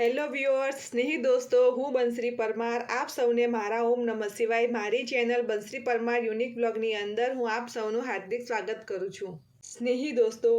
Hello viewers, સ્નેહી દોસ્તો, હું બંશ્રી પરમાર. આપ સૌને મારા ઓમ નમઃ શિવાય મારી ચેનલ બંશ્રી પરમાર યુનિક બ્લોગની અંદર હું આપ સૌનું હાર્દિક સ્વાગત કરું છું. સ્નેહી દોસ્તો,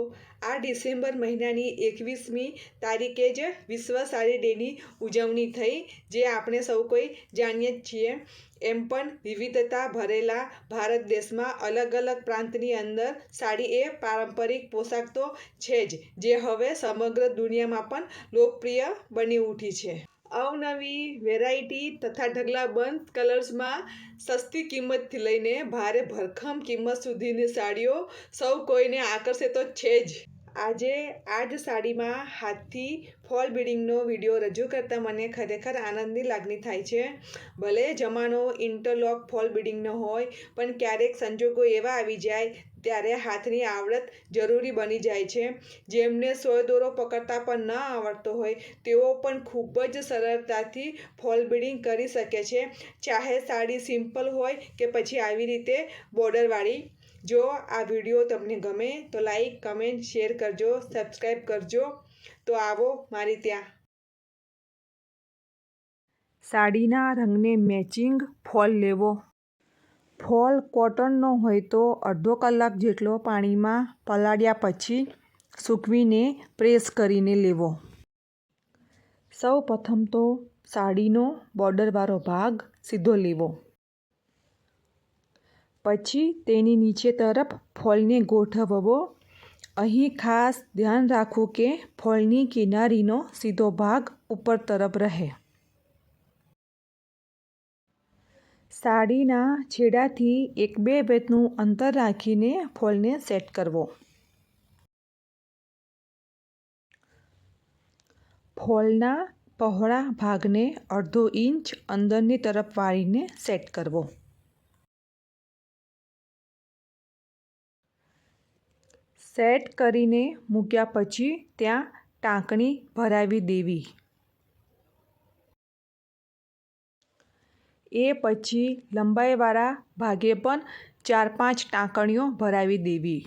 આ ડિસેમ્બર મહિનાની એકવીસમી તારીખે જ વિશ્વ સાડી ડેની ઉજવણી થઈ, જે આપણે સૌ કોઈ જાણીએ જ છીએ. એમ પણ વિવિધતા ભરેલા ભારત દેશમાં અલગ અલગ પ્રાંતની અંદર સાડી એ પારંપરિક પોશાક તો છે જ, જે હવે સમગ્ર દુનિયામાં પણ લોકપ્રિય બની ઉઠી છે. અવનવી વેરાયટી તથા ઢગલાબંધ કલર્સમાં સસ્તી કિંમતથી લઈને ભારે ભરખમ કિંમત સુધીની સાડીઓ સૌ કોઈને આકર્ષે તો છે જ. આજે આ જ સાડીમાં હાથથી ફોલ બિડિંગનો વીડિયો રજૂ કરતાં મને ખરેખર આનંદની લાગણી થાય છે. ભલે જમાનો ઇન્ટરલોક ફોલ બિડિંગનો હોય, પણ ક્યારેક સંજોગો એવા આવી જાય ત્યારે હાથની આવડત જરૂરી બની જાય છે. જેમને સોય દોરો પકડતા પણ ન આવડતો હોય, તેઓ પણ ખૂબ જ સરળતાથી ફોલ બિડિંગ કરી શકે છે. ચાહે સાડી સિમ્પલ હોય કે પછી આવી રીતે બોર્ડરવાળી. જો આ વીડિયો તમને ગમે તો લાઈક કમેન્ટ શેર કરજો સબસ્ક્રાઈબ કરજો. તો આવો મારી ત્યાં. સાડીના રંગને મેચિંગ ફોલ લેવો. ફોલ કોટનનો હોય તો અડધો કલાક જેટલો પાણીમાં પલાળ્યા પછી સૂકવીને પ્રેસ કરીને લેવો. સૌ પ્રથમ તો સાડીનો બોર્ડરવાળો ભાગ સીધો લેવો. પછી તેની નીચે તરફ ફોલને ગોઠવવો. અહીં ખાસ ધ્યાન રાખવું કે ફોલની કિનારીનો સીધો ભાગ ઉપર તરફ રહે. સાડીના છેડાથી એક બે વેતનું અંતર રાખીને ફોલને સેટ કરવો. ફોલના પહોળા ભાગને અડધો ઇંચ અંદરની તરફ વાળીને સેટ કરવો. સેટ કરીને મૂક્યા પછી ત્યાં ટાંકણી ભરાવી દેવી. એ પછી લંબાઈવાળા ભાગે પણ ચાર પાંચ ટાંકણીઓ ભરાવી દેવી.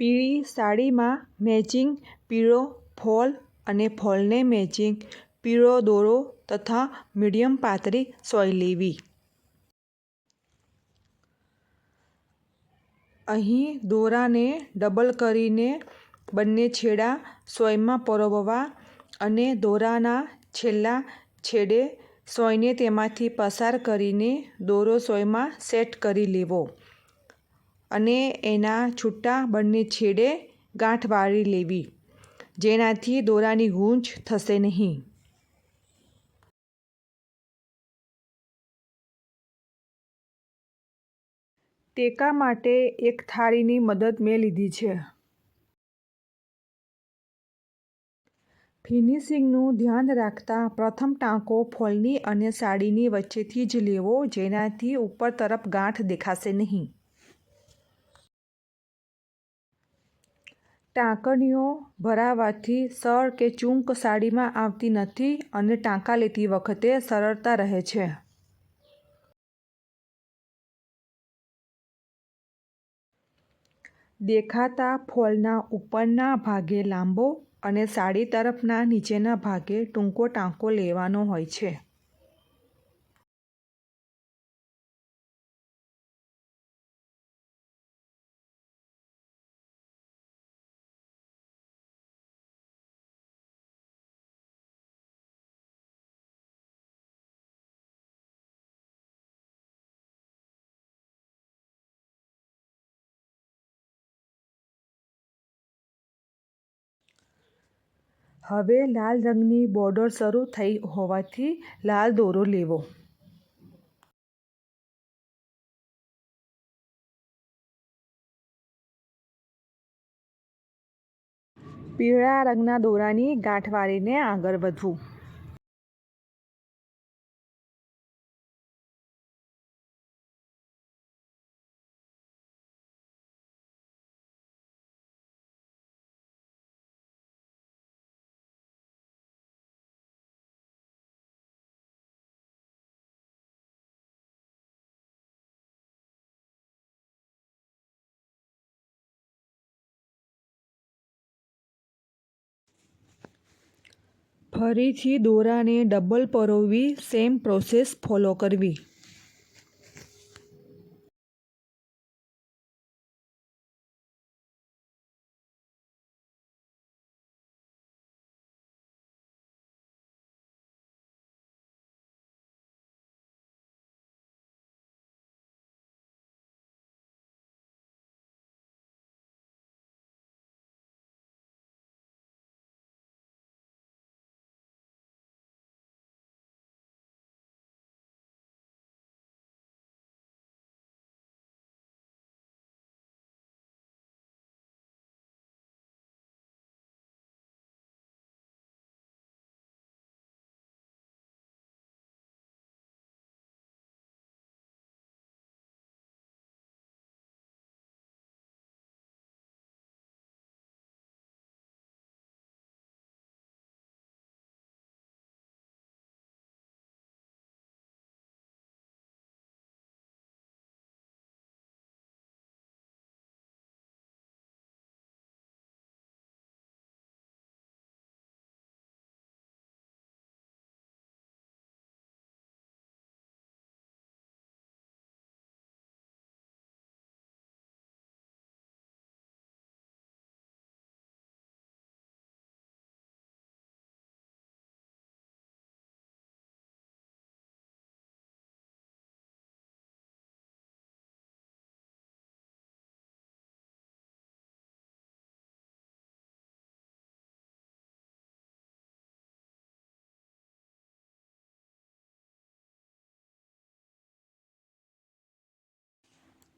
પીળી સાડીમાં મેચિંગ પીળો ફોલ અને ફોલને મેચિંગ પીળો દોરો તથા મીડિયમ પાતળી સોય લેવી. અહીં દોરાને ડબલ કરીને બંને છેડા સોયમાં પરોવવા અને દોરાના છેલ્લા છેડે સોયને તેમાંથી પસાર કરીને દોરો સોયમાં સેટ કરી લેવો અને એના છૂટા બંને છેડે ગાંઠ વાળી લેવી. જેનાથી દોરાની ગૂંચ થશે નહીં. ટેકા માટે એક થાળીની મદદ મેં લીધી છે. ફિનિશિંગનું ધ્યાન રાખતા પ્રથમ ટાંકો ફોલની અને સાડીની વચ્ચેથી જ લેવો, જેનાથી ઉપર તરફ ગાંઠ દેખાશે નહીં. ટાંકણીઓ ભરાવાથી સર કે ચૂંક સાડીમાં આવતી નથી અને ટાંકા લેતી વખતે સરળતા રહે છે. દેખાતા ફોલના ઉપરના ભાગે લાંબો અને સાડી તરફના નીચેના ભાગે ટૂંકો ટાંકો લેવાનો હોય છે. હવે લાલ રંગની બોર્ડર શરૂ થઈ હોવાથી લાલ દોરો લેવો. પીળા રંગના દોરાની ગાંઠ વાળીને આગળ વધવું. ફરીથી દોરાને ડબલ પરોવી સેમ પ્રોસેસ ફોલો કરવી.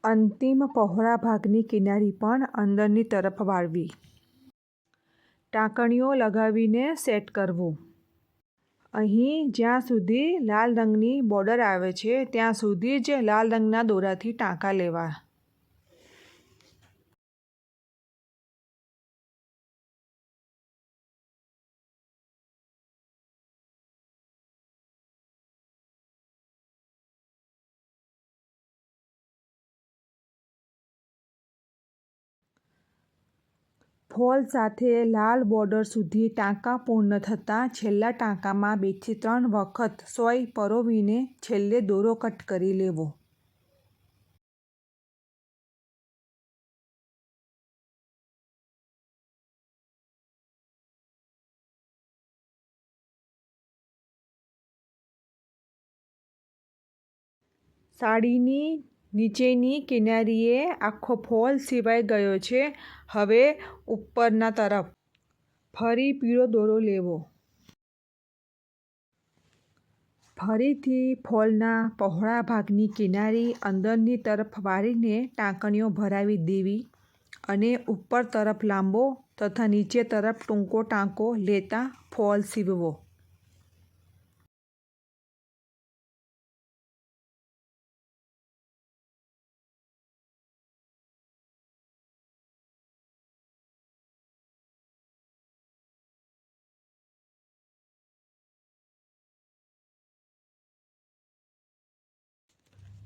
અંતિમ પહોળા ભાગની કિનારી પણ અંદરની તરફ વાળવી. ટાંકણીઓ લગાવીને સેટ કરવું. અહીં જ્યાં સુધી લાલ રંગની બોર્ડર આવે છે, ત્યાં સુધી જ લાલ રંગના દોરાથી ટાંકા લેવા. ફોલ સાથે લાલ બોર્ડર સુધી ટાંકા પૂર્ણ થતાં છેલ્લા ટાંકામાં બેથી ત્રણ વખત સોય પરોવીને છેલ્લે દોરો કટ કરી લેવો. સાડીની નીચેની કિનારીએ આખો ફોલ સિવાય ગયો છે. હવે ઉપરના તરફ. ફરી પીળો દોરો લેવો. ફરીથી ફોલના પહોળા ભાગની કિનારી અંદરની તરફ વાળીને ટાંકણીઓ ભરાવી દેવી અને ઉપર તરફ લાંબો તથા નીચે તરફ ટૂંકો ટાંકો લેતા ફોલ સીવવો.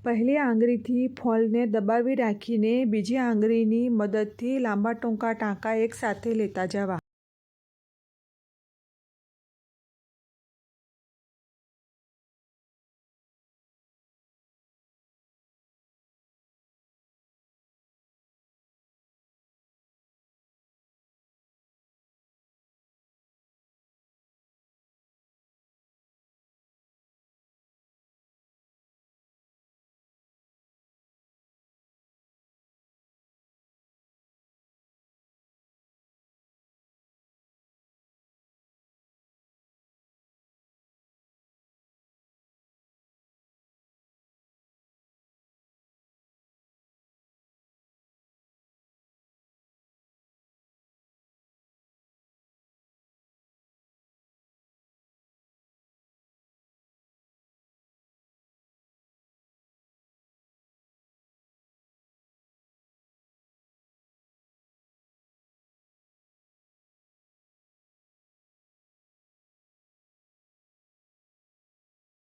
પહેલી આંગળીથી ફોલને દબાવી રાખીને બીજી આંગળીની મદદથી લાંબા ટૂંકા ટાંકા એકસાથે લેતા જવા.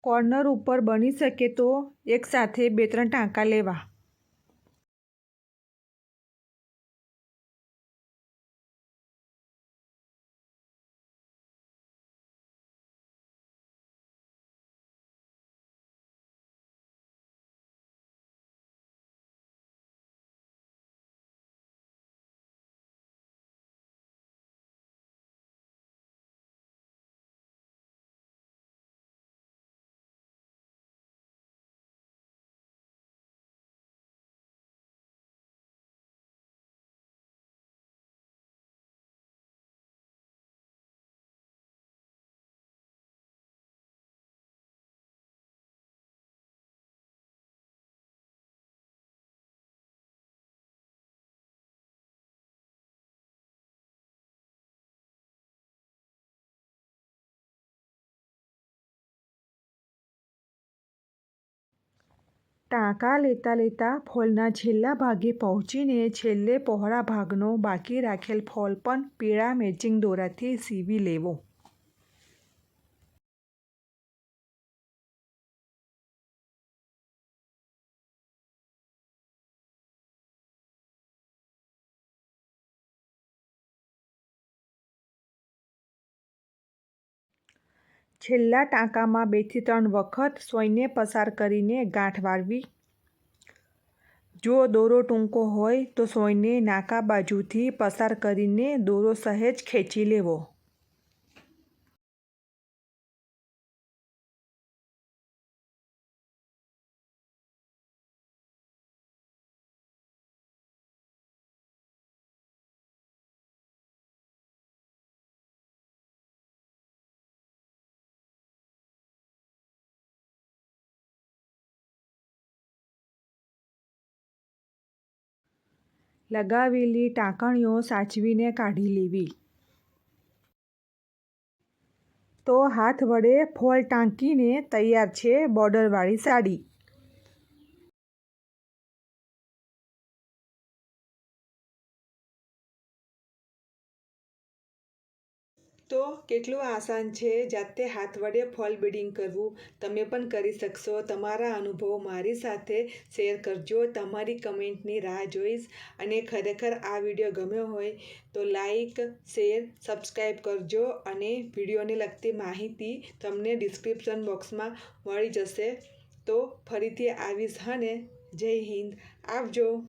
કોર્નર ઉપર બની શકે તો એકસાથે બે ત્રણ ટાંકા લેવા. ટાંકા લેતા લેતા ફોલના છેલ્લા ભાગે પહોંચીને છેલ્લે પહોળા ભાગનો બાકી રાખેલ ફોલ પણ પીળા મેચિંગ દોરાથી સીવી લેવો. છેલ્લા ટાંકામાં બેથી ત્રણ વખત સોયને પસાર કરીને ગાંઠ વાળવી. જો દોરો ટૂંકો હોય તો સોયને નાકા બાજુથી પસાર કરીને દોરો સહેજ ખેંચી લેવો. લગાવેલી ટાંકણીઓ સાચવીને કાઢી લેવી. તો હાથ વડે ફોલ ટાંકીને તૈયાર છે બોર્ડરવાળી સાડી. કેટલું આસાન છે? જાતે હાથ વડે ફોલ બિડિંગ કરવું. તમે પણ કરી શકશો. તમારા અનુભવો મારી સાથે શેર કરજો. તમારી કમેન્ટની રાહ જોઈશ અને ખરેખર આ વીડિયો ગમ્યો હોય તો લાઈક, શેર સબસ્ક્રાઈબ કરજો અને વિડીયોને લગતી માહિતી તમને ડિસ્ક્રિપ્શન બોક્સમાં મળી જશે. તો ફરીથી આવીશ હને જય હિન્દ. આવજો.